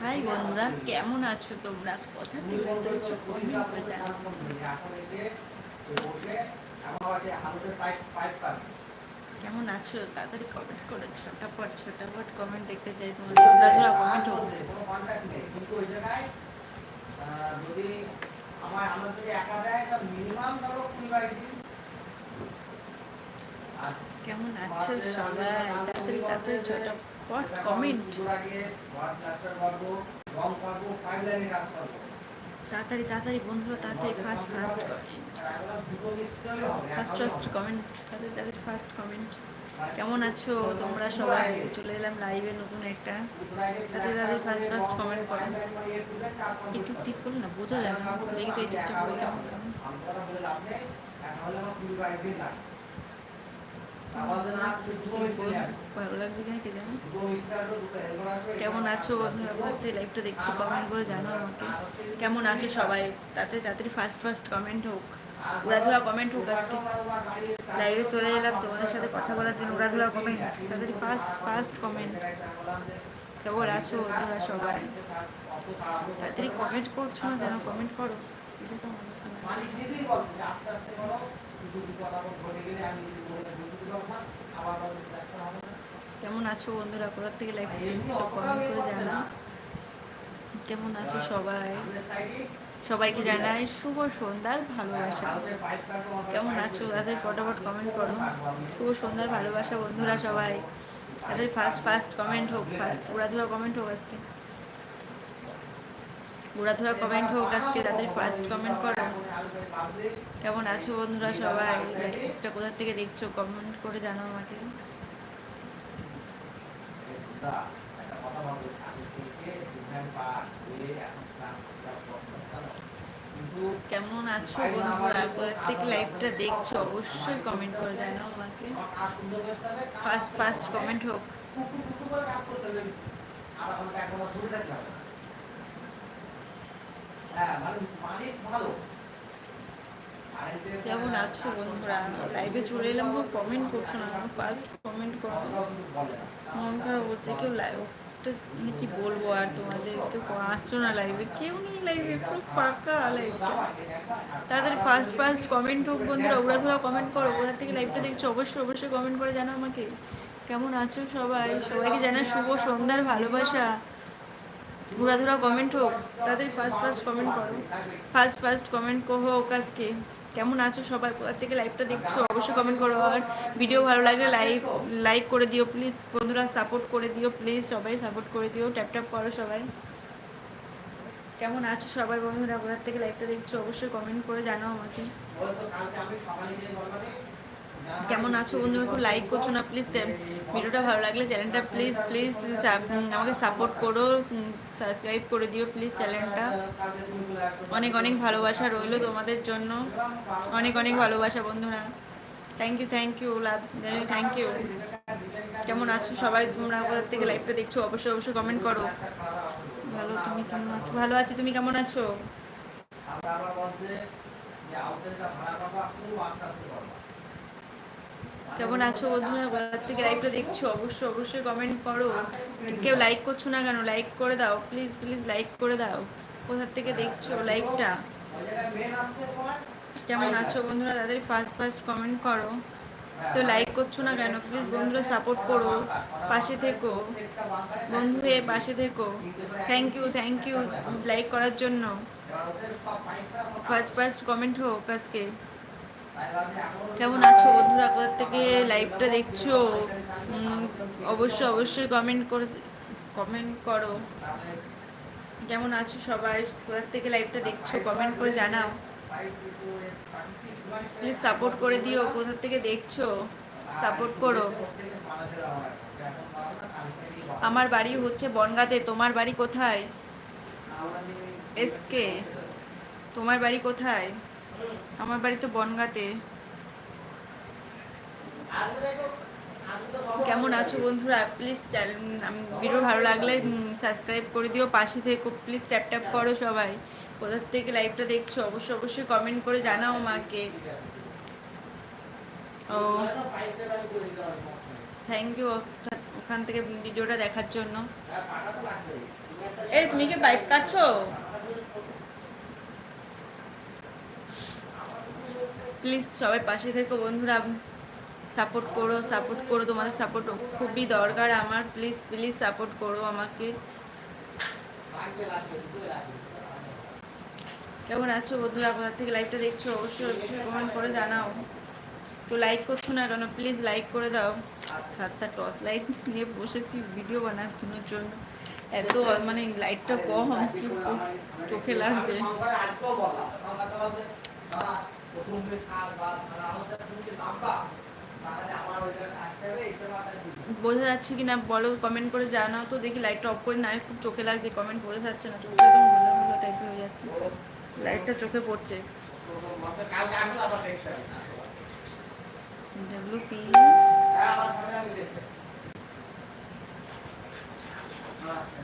High বন্ধুরা কেমন আছো তোমরা? কথা কেমন আছো? তাড়াতাড়ি কমেন্ট করে ছোটাপট ছোটাপট কমেন্ট দেখতে চাই তোমার। তোমরা কমেন্ট যদি আমার আমার যদি একা দেয় মিনিমাম ধরো কুড়ি বাইশ দিন। কেমন আছো সবাই? তাড়াতাড়ি তাড়াতাড়ি ঝটাপট কমেন্ট তাড়াতাড়ি তাড়াতাড়ি বন্ধুরা, তাড়াতাড়ি first first first first comment তাড়াতাড়ি তাড়াতাড়ি ফার্স্ট কমেন্ট কেমন আছো তোমরা সবাই? চলে এলাম লাইভে নতুন একটা। তাড়াতাড়ি তাড়াতাড়ি ফার্স্ট ফার্স্ট কমেন্ট করো। একটু টিপ করো না, বোঝা যায় না। দেখি তো এই টিপটা ভালো লাগছে কিনা কে জানো কেমন আছো বন্ধুরা লাইভটা দেখছ কমেন্ট করে জানো আমাকে কেমন আছো সবাই তাতে তাড়াতাড়ি ফার্স্ট ফার্স্ট কমেন্ট হোক উড়াধুরা কমেন্ট হোক আজকে লাইভে চলে এলাম তোমাদের সাথে কথা বলার জন্য উড়াধুরা কমেন্ট তাড়াতাড়ি ফার্স্ট ফার্স্ট কমেন্ট কেমন আছো বন্ধুরা সবাই তাড়াতাড়ি কমেন্ট করছ না যেন কমেন্ট করো সেটা মনে হয় কেমন আছো বন্ধুরা? কোথার থেকে লাইভ দিচ্ছ কমেন্ট করে জানা কেমন আছো সবাই? সবাইকে জানাই শুভ সন্ধ্যার ভালোবাসা। কেমন আছো? তাদের ফটাফট কমেন্ট করো। শুভ সন্ধ্যার ভালোবাসা বন্ধুরা সবাই। তাদের ফার্স্ট ফার্স্ট কমেন্ট হোক ফার্স্ট উড়াধুরা কমেন্ট হোক আজকে। উড়াধুরা কমেন্ট হোক, আজকে তাদের ফার্স্ট কমেন্ট করো। কেমন আছো বন্ধুরা সবাই? একটা কোথা থেকে দেখছ? কমেন্ট করে জানো আমাকে। কেমন আছো বন্ধুরা? প্রত্যেক লাইভটা দেখছ, অবশ্যই কমেন্ট করে জানো আমাকে। ফার্স্ট ফার্স্ট কমেন্ট হোক। কেমন আছো বন্ধুরা? লাইভে চলে এলাম কমেন্ট করছ না? ফার্স্ট কমেন্ট করো। মন খারাপ হচ্ছে কেউ লাইভ মানে কি বলব আর তোমাদের কেউ আসছো না লাইভে কেউ নেই লাইভে পুরো ফাঁকা লাইভটা তাদের ফার্স্ট ফার্স্ট কমেন্ট হোক বন্ধুরা ওরা ধরা কমেন্ট করো। ওদের থেকে লাইভটা দেখছ? অবশ্যই অবশ্যই কমেন্ট করে জানো আমাকে। কেমন আছো সবাই? সবাইকে জানা শুভ সন্ধ্যার ভালোবাসা। ঘোরাধুরা কমেন্ট হোক, তাদের ফার্স্ট ফার্স্ট কমেন্ট করো। ফার্স্ট ফার্স্ট কমেন্ট হোক আজকে। কেমন আছো সবাই? কোথা থেকে লাইভটা দেখছ অবশ্যই কমেন্ট করো। আর ভিডিও ভালো লাগলে লাইক লাইক করে দিও প্লিজ বন্ধুরা সাপোর্ট করে দিও প্লিজ সবাই সাপোর্ট করে দিও। ট্যাপ ট্যাপ করো সবাই। কেমন আছো সবাই বন্ধুরা? কোথা থেকে লাইভটা দেখছ? অবশ্যই কমেন্ট করে জানাও আমাকে। কেমন আছো বন্ধুরা? একটু লাইক করছ না? প্লিজ ভিডিওটা ভালো লাগলে চ্যানেলটা প্লিজ প্লিজ আমাকে সাপোর্ট করো সাবস্ক্রাইব করে দিও প্লিজ চ্যানেলটা অনেক অনেক ভালোবাসা রইল তোমাদের জন্য। অনেক অনেক ভালোবাসা বন্ধুরা। Thank you thank you love thank you কেমন আছো সবাই? তোমরা কোথার থেকে লাইভটা দেখছ? অবশ্যই অবশ্যই কমেন্ট করো। ভালো, তুমি কেমন আছো? ভালো আছি, তুমি কেমন আছো? কেমন আছো বন্ধুরা? কোথার থেকে লাইভটা দেখছ? অবশ্যই অবশ্যই কমেন্ট করো। কেউ লাইক করছ না কেন? লাইক করে দাও। প্লিজ প্লিজ লাইক করে দাও। কোথার থেকে দেখছ লাইভটা কেমন আছো বন্ধুরা? তাদের ফার্স্ট ফার্স্ট কমেন্ট করো। তো লাইক করছ না কেন? প্লিজ বন্ধুরা সাপোর্ট করো। পাশে থেকো। বন্ধু হয়ে পাশে থেকো। Thank you thank you like করার জন্য। ফার্স্ট ফার্স্ট কমেন্ট হোক আজকে। কেমন আছো বন্ধুরা? কোথা থেকে লাইভটা দেখছ? অবশ্যই অবশ্যই কমেন্ট করে কমেন্ট করো। কেমন আছো সবাই? কোথা থেকে লাইভটা দেখছ? কমেন্ট করে জানাও। প্লিজ সাপোর্ট করে দিও, কোথা থেকে দেখছ? সাপোর্ট করো। আমার বাড়ি হচ্ছে বনগাতে। তোমার বাড়ি কোথায়? এসকে তোমার বাড়ি কোথায়? আমার বাড়ি তো বনগাতে। কেমন আছো বন্ধুরা? প্লিজ ভিডিও ভালো লাগলে সাবস্ক্রাইব করে দিও, পাশে থেকে প্লিজ ট্যাপ ট্যাপ করো সবাই। কোথার থেকে লাইভটা দেখছ? অবশ্যই অবশ্যই কমেন্ট করে জানাও আমাকে। ও থ্যাংক ইউ ওখান থেকে ভিডিওটা দেখার জন্য। এই, তুমি কি পাইপ কাটছো? প্লিজ সবাই পাশে থেকো, বন্ধুরা। সাপোর্ট করো সাপোর্ট করো, তোমাদের সাপোর্ট খুবই দরকার। আমার প্লিজ প্লিজ সাপোর্ট করো আমাকে। কেমন আছো বন্ধুরা? কোথা থেকে লাইভটা দেখছ? অবশ্যই অবশ্যই কমেন্ট করে জানাও। তো লাইক করছ না কেন? প্লিজ লাইক করে দাও। সাতটা টর্চ লাইট নিয়ে বসেছি ভিডিও বানানোর জন্য। এত মানে লাইটটা কম চোখে লাগছে? প্রথম বা আমাদের তুমি। বোঝা যাচ্ছে কি না বলো কমেন্ট করে জানাও তো দেখি লাইটটা অফ করে না খুব চোখে লাগছে কমেন্ট বোঝা যাচ্ছে না চোখটা একদম ভালো ভালো টাইপের হয়ে যাচ্ছে। লাইটটা চোখে পড়ছে। মাথায় কালকে আসলে আবার text হবে। ডাব্লিউ পি হ্যাঁ, আমার সামনে আমি দেখছি। আচ্ছা।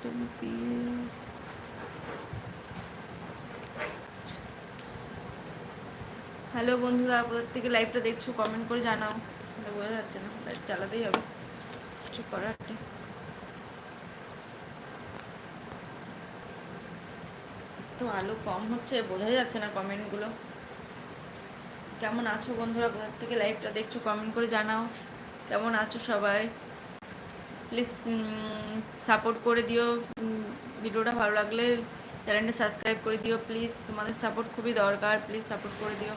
ডাব্লিউ পি হ্যালো বন্ধুরা কোথার থেকে লাইভটা দেখছ কমেন্ট করে জানাও। বোঝা যাচ্ছে না লাইট চালাতেই হবে। কিছু করার নেই। তো আলো কম হচ্ছে, বোঝাই যাচ্ছে না কমেন্টগুলো কেমন আছো বন্ধুরা কোথার থেকে লাইভটা দেখছ কমেন্ট করে জানাও। কেমন আছো সবাই? প্লিজ সাপোর্ট করে দিও। ভিডিওটা ভালো লাগলে চ্যানেলটা সাবস্ক্রাইব করে দিও। প্লিজ তোমাদের সাপোর্ট খুবই দরকার। প্লিজ সাপোর্ট করে দিও।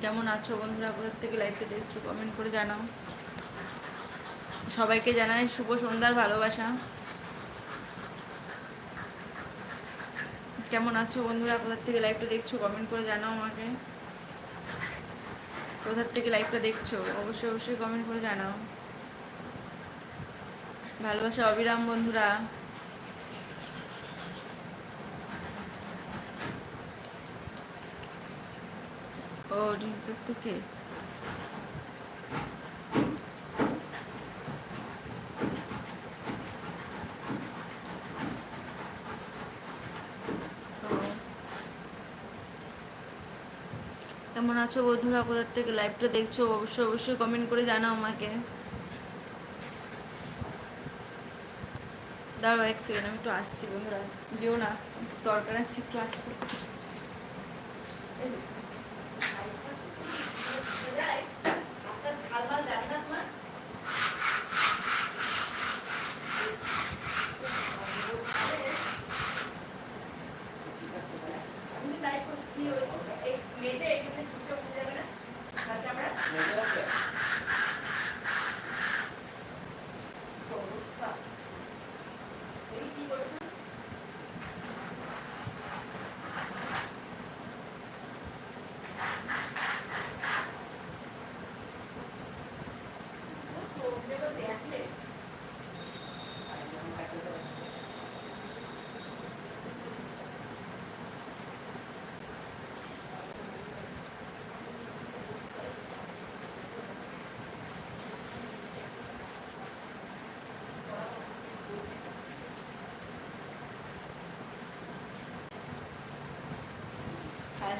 কেমন আছো বন্ধুরা? কোথার থেকে লাইভটা দেখছ? কমেন্ট করে জানাও। সবাইকে জানাই শুভ সন্ধ্যার ভালোবাসা। কেমন আছো বন্ধুরা? কোথার থেকে লাইভটা দেখছ? কমেন্ট করে জানাও আমাকে। কোথার থেকে লাইভটা দেখছ? অবশ্যই অবশ্যই কমেন্ট করে জানাও। ভালোবাসা অবিরাম বন্ধুরা। ও রিঙ্কুর থেকে। কেমন আছো বন্ধুরা? কোথার থেকে লাইভটা দেখছ? অবশ্যই অবশ্যই কমেন্ট করে জানাও আমাকে। দাঁড়াও এক সেকেন্ড আমি একটু আসছি বন্ধুরা। যেও না দরকার আছে, একটু আসছি মেজে আছে?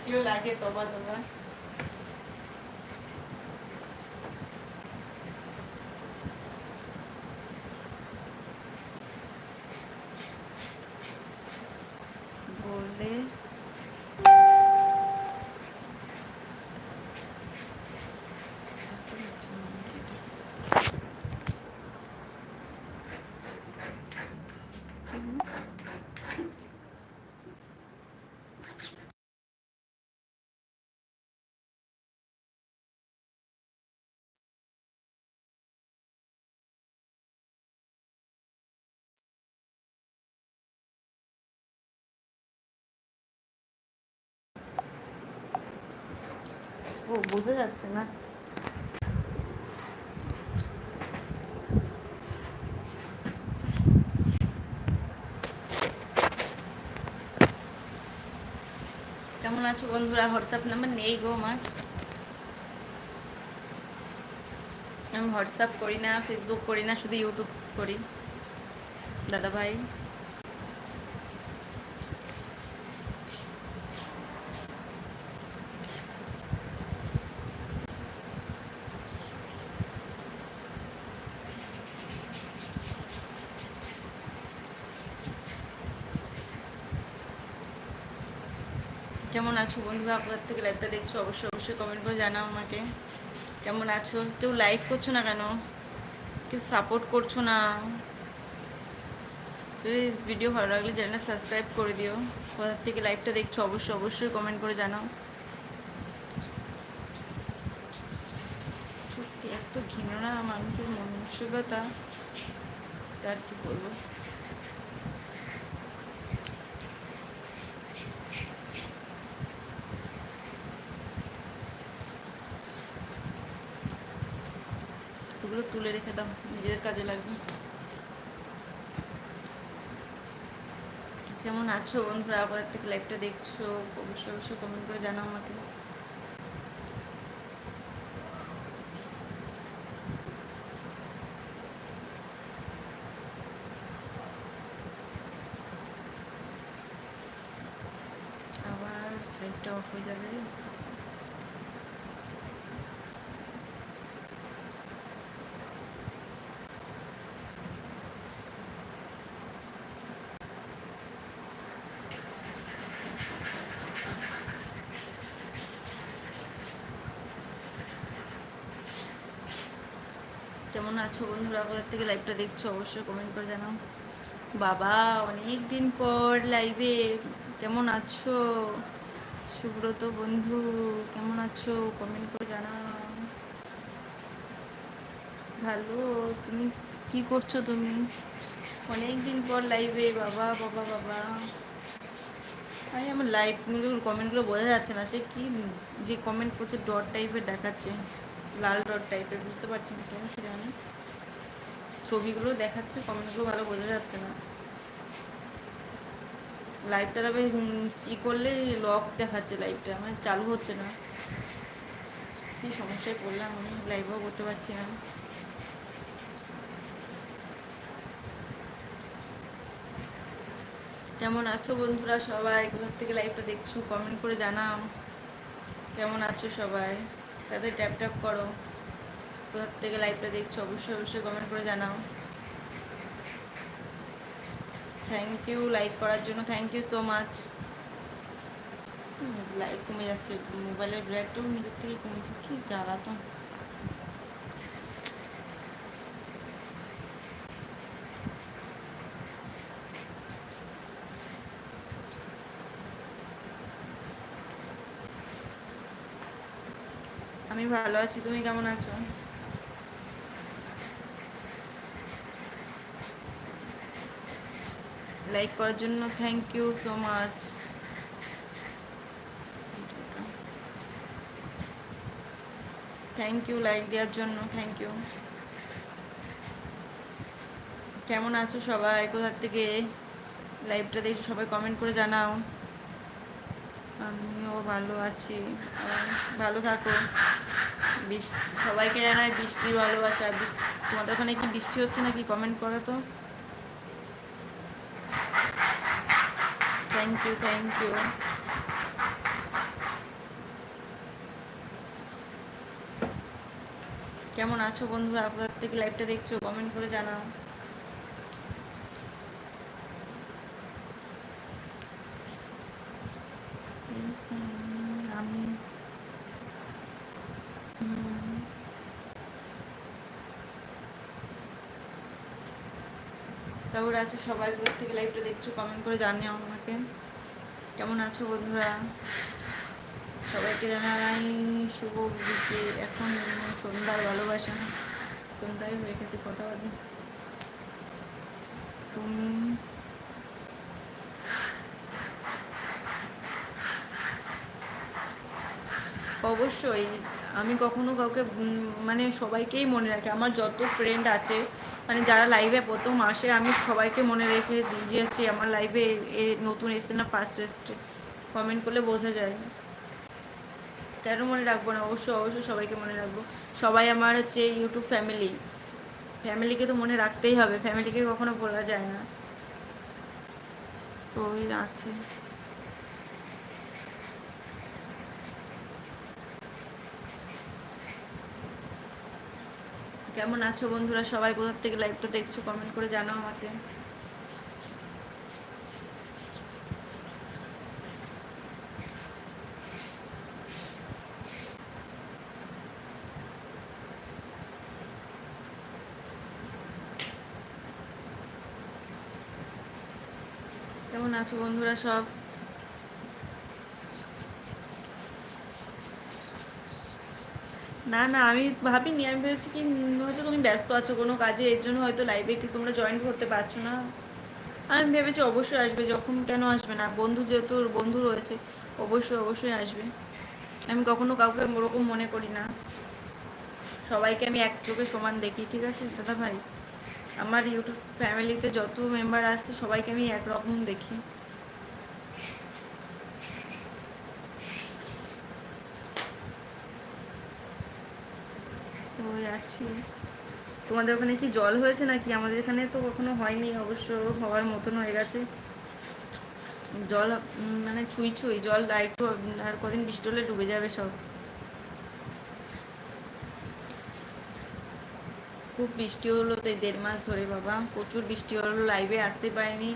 হাসিও লাগে ও, বোঝা যাচ্ছে না। কেমন আছো বন্ধুরা? হোয়াটসঅ্যাপ নাম্বার নেই গো আমার। আমি হোয়াটসঅ্যাপ করি না ফেসবুক করি না, শুধু ইউটিউব করি। দাদা ভাই কেমন আছো বন্ধুরা আপনার থেকে লাইভটা দেখছ, অবশ্যই অবশ্যই কমেন্ট করে জানাও আমাকে। কেমন আছো? কেউ লাইক করছ না কেন? কেউ সাপোর্ট করছ না? প্লিজ ভিডিও ভালো লাগলে চ্যানেলটা সাবস্ক্রাইব করে দিও। কোথার থেকে লাইভটা দেখছ, অবশ্যই অবশ্যই কমেন্ট করে জানাও। সত্যি, এত ঘৃণা মানুষের মানসিকতা তার কি বলব? তুলে রেখে দাম নিজেদের কাজে লাগবে। কেমন আছো বন্ধুরা? আবার একটা লাইভটা দেখছ, অবশ্যই অবশ্যই কমেন্ট করে জানাও আমাকে আবার লাইভটা অফ হয়ে যাবে রে। কেমন আছো বন্ধুরা? কোথা থেকে লাইভটা দেখছ? অবশ্যই কমেন্ট করে জানাও। বাবা অনেক দিন পর লাইভে কেমন আছো? সুব্রত বন্ধু, কেমন আছো? কমেন্ট করে জানাও। ভালো, তুমি কি করছ তুমি? অনেক দিন পর লাইভে বাবা বাবা বাবা। আরে, আমার লাইভগুলো কমেন্টগুলো বোঝা যাচ্ছে না। সে কি, যে কমেন্ট করছে ডট টাইপের দেখাচ্ছে। লাল ডট টাইপের বুঝতে পারছি না কেন কি জানি। ছবিগুলো দেখাচ্ছে, কমেন্টগুলো ভালো বোঝা যাচ্ছে না। লাইভটা তবে ই করলে লক দেখাচ্ছে লাইভটা মানে চালু হচ্ছে না। কি সমস্যায় পড়লাম আমি লাইভও করতে পারছি না। কেমন আছো বন্ধুরা সবাই? কোথা থেকে লাইভটা দেখছ? কমেন্ট করে জানাও। কেমন আছো সবাই? তাদের ট্যাপ ট্যাপ করো। কোথার থেকে লাইভটা দেখছ, অবশ্যই অবশ্যই কমেন্ট করে জানাও। থ্যাংক ইউ লাইক করার জন্য thank you so much like কমে যাচ্ছে মোবাইলের ব্র্যাকটাও নিজের থেকে কমেছে কি জ্বালাতন আমি ভালো আছি, তুমি কেমন আছো? লাইক করার জন্য thank you so much thank you like দেওয়ার জন্য থ্যাংক ইউ কেমন আছো সবাই? কোথার থেকে লাইভটা দেখছ সবাই কমেন্ট করে জানাও। আমিও ভালো আছি। ভালো থাকো। সবাইকে জানাই বৃষ্টি ভালোবাসা। তোমাদের ওখানে কি বৃষ্টি হচ্ছে নাকি? কমেন্ট করো তো। থ্যাংক ইউ থ্যাংক ইউ কেমন আছো বন্ধুরা? আপনার থেকে লাইভটা দেখছ কমেন্ট করে জানাও আমি হুম। তারপর আছো সবাই কোথা থেকে লাইভটা দেখছ কমেন্ট করে জানিও আমাকে। কেমন আছো বন্ধুরা? সবাইকে জানাই শুভ বিকে এখন সন্ধ্যার ভালোবাসা। সন্ধ্যায় হয়ে গেছে কথা বাজে? তুমি? অবশ্যই, আমি কখনো কাউকে মানে সবাইকেই মনে রাখি। আমার যত ফ্রেন্ড আছে মানে যারা লাইভে প্রথম আসে, আমি সবাইকে মনে রেখে দিয়েছি আমার লাইভে এ নতুন এসে না ফার্স্ট এসছে কমেন্ট করলে বোঝা যায়। কেন মনে রাখব না? অবশ্যই অবশ্যই সবাইকে মনে রাখব। সবাই আমার হচ্ছে ইউটিউব ফ্যামিলি ফ্যামিলিকে তো মনে রাখতেই হবে। ফ্যামিলিকে কখনো বলা যায় না। তো ওই আছে। কেমন আছো বন্ধুরা? সবাই কোথার থেকে লাইভটা দেখছ কমেন্ট করে জানাও আমাকে। কেমন আছো বন্ধুরা সব? না না, আমি ভাবিনি, আমি ভেবেছি কি হয়তো তুমি ব্যস্ত আছো কোনো কাজে, এর জন্য হয়তো লাইভে কি তোমরা জয়েন করতে পারছ না। আমি ভেবেছি অবশ্যই আসবে, যখন কেন আসবে না, বন্ধু যেহেতু বন্ধু রয়েছে, অবশ্যই অবশ্যই আসবে। আমি কখনো কাউকে ওরকম মনে করি না। সবাইকে আমি এক চোখে সমান দেখি, ঠিক আছে? দাদা ভাই, আমার ইউটিউব ফ্যামিলিতে যত মেম্বার আসছে, সবাইকে আমি একরকম দেখি। ওই আছি। তোমাদের ওখানে কি জল হয়েছে নাকি? আমাদের এখানে তো কখনো হয়নি, অবশ্য হওয়ার মতন হয়ে গেছে। জল মানে ছুঁই ছুঁই, জল একটু আর কদিন বৃষ্টি হলে ডুবে যাবে সব। খুব বৃষ্টি হলো তো এই দেড় মাস ধরে বাবা। প্রচুর বৃষ্টি হলো লাইভে আসতে পারিনি।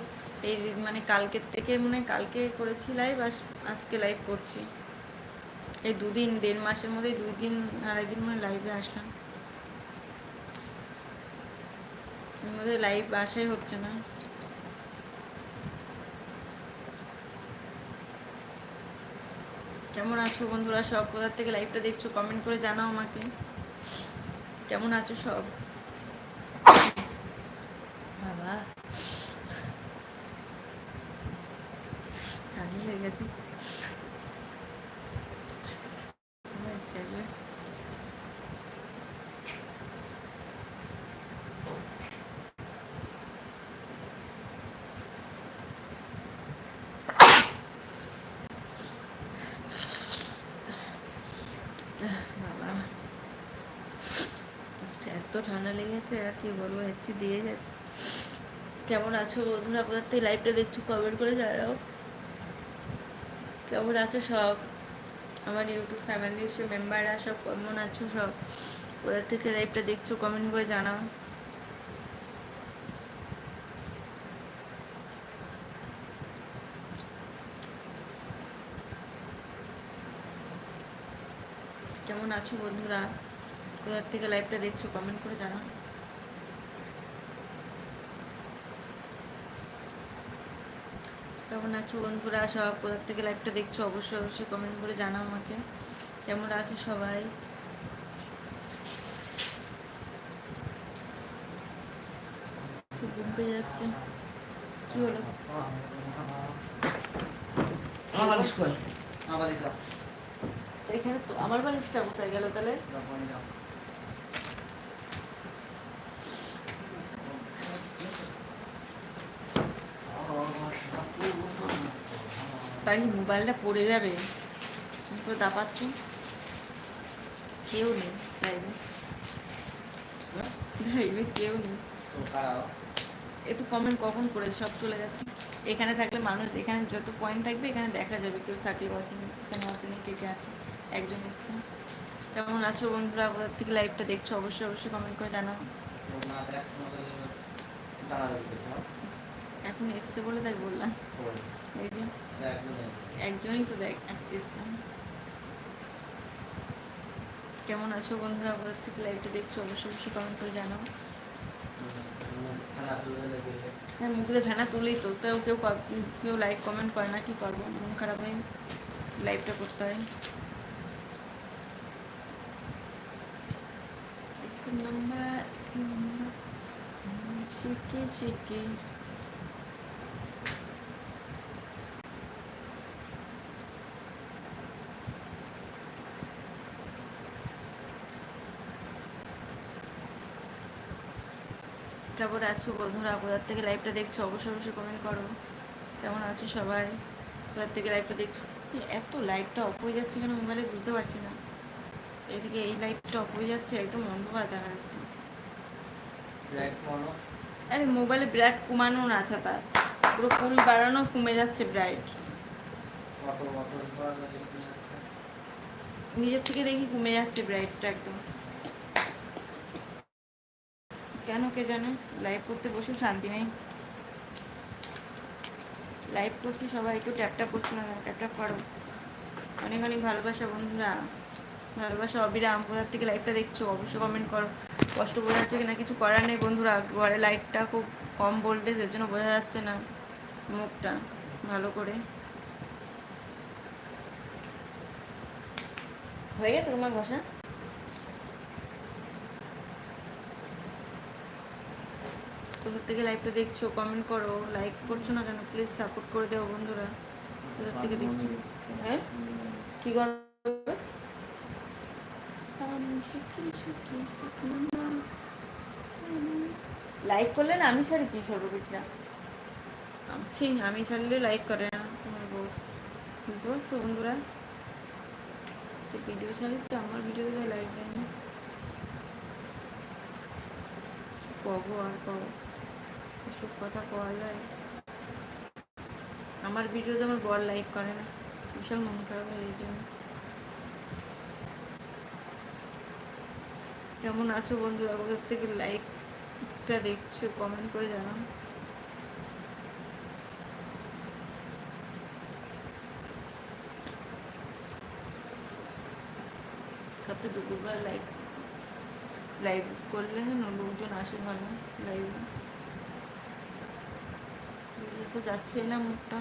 এই মানে কালকের থেকে মানে কালকে করেছি লাইভ আর আজকে লাইভ করছি। এই দুদিন, দেড় মাসের মধ্যে দুই দিন, আড়াই দিন মানে লাইভে আসলাম। মধ্যে লাইভ আসাই হচ্ছে না। কেমন আছো বন্ধুরা? সব কোথার থেকে লাইভটা দেখছ কমেন্ট করে জানাও আমাকে। কেমন আছো সব? বাবা। ঠান্ডা লেগে গেছে আচ্ছা, আসবে। বাবা এত ঠান্ডা লেগেছে, আর কি বলব একটু দিয়ে যাচ্ছে কেমন আছো বন্ধুরা? থেকে লাইভটা দেখছ কমেন্ট করে জানাও। কেমন আছো সব? আমার ইউটিউব ফ্যামিলির সব মেম্বাররা সব কেমন আছো সব? কোথার থেকে লাইভটা দেখছ কমেন্ট করে জানাও। কেমন আছো বন্ধুরা? কোথার থেকে লাইভটা দেখছ কমেন্ট করে জানাও। কেমন আছো বন্ধুরা? সব কোথার থেকে লাইভটা দেখছ অবশ্যই অবশ্যই কমেন্ট করে জানাও আমাকে। কেমন আছো সবাই? ঘুম পেয়ে যাচ্ছে। কি হলো? আমার বালিশ আমার বালিশ দাও। আমার বালিশটা কোথায় গেল তাহলে? তাই মোবাইলটা পড়ে যাবে। তো দাপাচ্ছ? কেউ নেই লাইভে লাইভে কেউ নেই। তো খারাপ। এ তো কমেন্ট কখন করে সব চলে গেছে। এখানে থাকলে মানুষ এখানে যত পয়েন্ট থাকবে এখানে দেখা যাবে কেউ থাকলে অচেনি এখানে অচেনি কে কে আছে একজন এসছে। কেমন আছো বন্ধুরা? কোথার থেকে লাইভটা দেখছ? অবশ্যই অবশ্যই কমেন্ট করে জানাও? এখন এসছে বলে তাই বললাম। একজনই তো দেখ কেমন আছো বন্ধুরা? কোথার থেকে লাইভটা দেখছ অবশ্যই অবশ্যই কমেন্ট করে জানাও। হয়ে মুখে ফেনা তুলেই তো কেউ কেউ কেউ লাইক কমেন্ট করে না কি করব? মন খারাপ হয়ে লাইভটা করতে হয়। নম্বর, শিখে শিখে। কেমন আছো বন্ধুরা? কোথার থেকে লাইভটা দেখছ? অবশ্যই অবশ্যই কমেন্ট করো। কেমন আছো সবাই? কোথার থেকে লাইভটা দেখছ? এত লাইভটা অফ হয়ে যাচ্ছে কেন মোবাইলে বুঝতে পারছি না। এদিকে এই লাইভটা অফ হয়ে যাচ্ছে একদম অন্ধকার দেখা যাচ্ছে। আরে মোবাইলে ব্রাইট কমানো না আছে তার পুরো ফুল বাড়ানো কমে যাচ্ছে ব্রাইট। নিজের থেকে দেখি কমে যাচ্ছে ব্রাইটটা একদম। কেন কে জানে? লাইভ করতে বসে শান্তি নেই। লাইভ করছি, সবাই কেউ ট্যাপটা ট্যাপ করছ না ট্যাপ ট্যাপ করো। অনেক অনেক ভালোবাসা বন্ধুরা। ভালোবাসা অবিরাম, কোথার থেকে লাইভটা দেখছ? অবশ্যই কমেন্ট করো। কষ্ট বোঝা যাচ্ছে কিনা? কিছু করার নেই বন্ধুরা। ঘরে লাইটটা খুব কম ভোল্টেজ এর জন্য বোঝা যাচ্ছে না মুখটা ভালো করে। হয়ে গেছে তোমার ভাষা কোথার থেকে লাইভটা দেখছ কমেন্ট করো লাইক করছ না কেন? প্লিজ সাপোর্ট করে দেও বন্ধুরা। কোথার থেকে দেখছ। হ্যাঁ? কি লাইক করলে না, আমি ছাড়িছি সর্বপিঠটা ঠিক আমি ছাড়লে লাইক করে না। তোমার বউ। বুঝতে পারছ বন্ধুরা? ভিডিও ছাড়িচ্ছে আমার ভিডিওতে লাইক দেয় না কবো আর কবো। এসব কথা পাওয়া যায়। আমার ভিডিওতে আমার বর লাইক করে না। বিশাল মন খারাপ হয় এই জন্য। কেমন আছো বন্ধুরা? কোথার থেকে লাইকটা দেখছ? কমেন্ট করে জানাও। কালকে দুপুরবেলা লাইভ লাইভ করলে না লোকজন আসে ভালো লাইভে তো যাচ্ছে না মুখটা।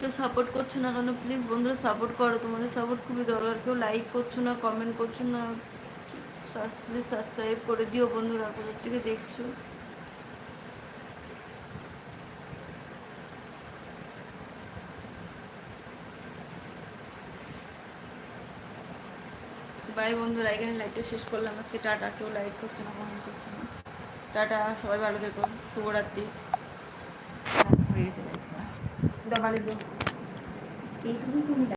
কেউ সাপোর্ট করছ না কেন? প্লিজ বন্ধুরা সাপোর্ট করো। তোমাদের সাপোর্ট খুবই দরকার। কেউ লাইক করছ না কমেন্ট করছ না প্লিজ সাবস্ক্রাইব করে দিও বন্ধুরা। কোথার থেকে দেখছ? বাই বন্ধুরা এখানে লাইভটা শেষ করলাম। আজকে টাটা কেউ লাইক করছে না কমেন্ট করছে না। টাটা সবাই ভালো থেকো। শুভরাত্রি। হয়ে গেছে এইটুকু তুমি